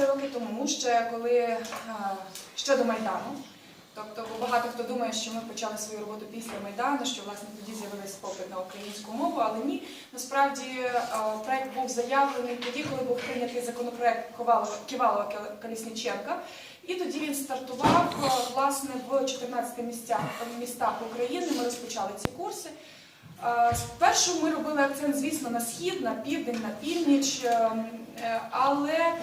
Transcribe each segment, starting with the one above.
три роки тому, ще коли ще до Майдану. Тобто бо багато хто думає, що ми почали свою роботу після Майдану, що власне тоді з'явився попит на українську мову, але ні. Насправді е, проект був заявлений тоді, коли був прийнятий законопроект Ківалова-Колісніченка. І тоді він стартував е, власне в 14 місцях, містах України. Ми розпочали ці курси. Е, Спершу ми робили акцент, звісно, на схід, на південь, на північ, але е,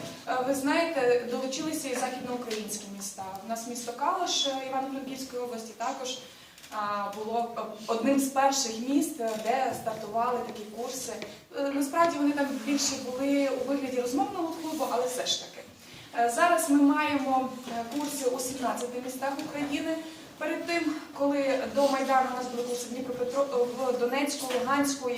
ви знаєте, долучилися і західноукраїнські міста. У нас місто Калаш е, Івано-Франківської області також було е, одним з перших міст, е, де стартували такі курси. Е, Насправді вони там більше були у вигляді розмовного клубу, але все ж таки. Е, Зараз ми маємо е, курси у 17 містах України. Перед тим, коли до Майдану у нас курси в Дніпропетро в Донецьку, Луганську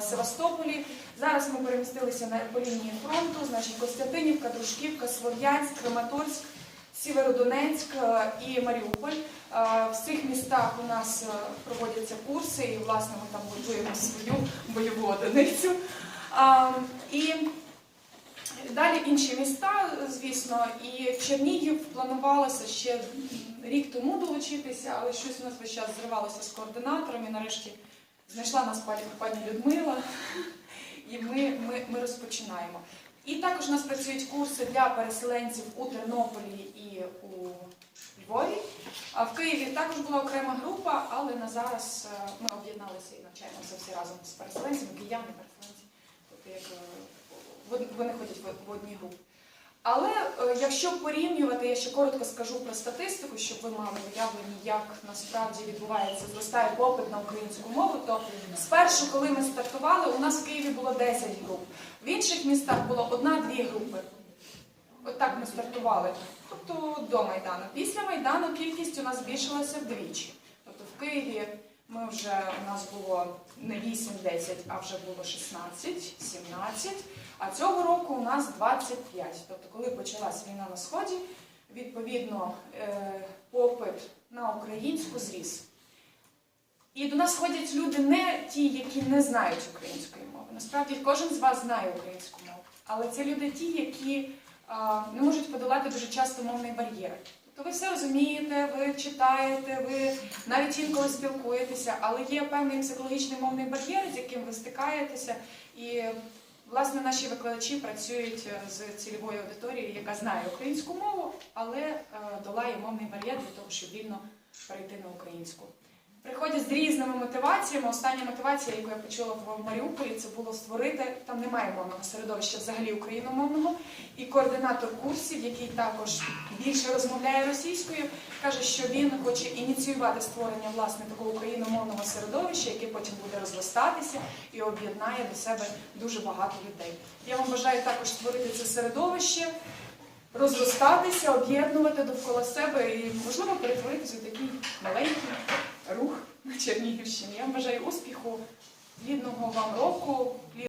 Севастополі. Зараз ми перемістилися на по лінії фронту, значить Костянтинівка, Дружківка, Слов'янськ, Краматорськ, Сєвєродонецьк е, і Маріуполь. Е, В цих містах у нас е, проводяться курси, і власне ми там готуємо свою бойову одиницю. І Далі інші міста, звісно, і Чернігів планувалося ще рік тому долучитися, але щось у нас весь час зривалося з координатором. І нарешті знайшла нас пані, пані Людмила, і ми, ми, ми розпочинаємо. І також у нас працюють курси для переселенців у Тернополі і у Львові. А в Києві також була окрема група, але на зараз е, ми об'єдналися і навчаємося всі разом з переселенцями, кияни, переселенці. Тобто як е, вони- ходять в одній групі. Але е, якщо порівнювати, я ще коротко скажу про статистику, щоб ви мали уявлення, як насправді відбувається, зростає попит на українську мову, то спершу, коли ми стартували, у нас в Києві було 10 груп. В інших містах було одна-дві групи. От так ми стартували. Тобто до Майдану. Після Майдану кількість у нас збільшилася вдвічі. Тобто в Києві ми вже у нас було не 8-10, а вже було 16, 17. А цього року у нас 25. Тобто, коли почалась війна на сході, відповідно е, попит на українську зріс. І до нас ходять люди не ті, які не знають української мови. Насправді кожен з вас знає українську мову, але це люди ті, які не можуть подолати дуже часто мовний бар'єр. Тобто ви все розумієте, ви читаєте, ви навіть інколи спілкуєтеся, але є певний психологічний мовний бар'єр, з яким ви стикаєтеся. І власне наші викладачі працюють е, з цільовою аудиторією, яка знає українську мову, але е, долає мовний бар'єр для того, щоб вільно перейти на українську. Приходять з різними мотиваціями. Остання мотивація, яку я почула в Маріуполі, це було створити. Там немає мовного середовища взагалі україномовного. І координатор курсів, який також більше розмовляє російською, каже, що він хоче ініціювати створення власне такого україномовного середовища, яке потім буде розростатися і об'єднає до себе дуже багато людей. Я вам бажаю також створити це середовище. Розростатися, об'єднувати довкола себе і, можливо, перетворитися в такий маленький Чернігівщині. Я бажаю успіху, плідного вам року,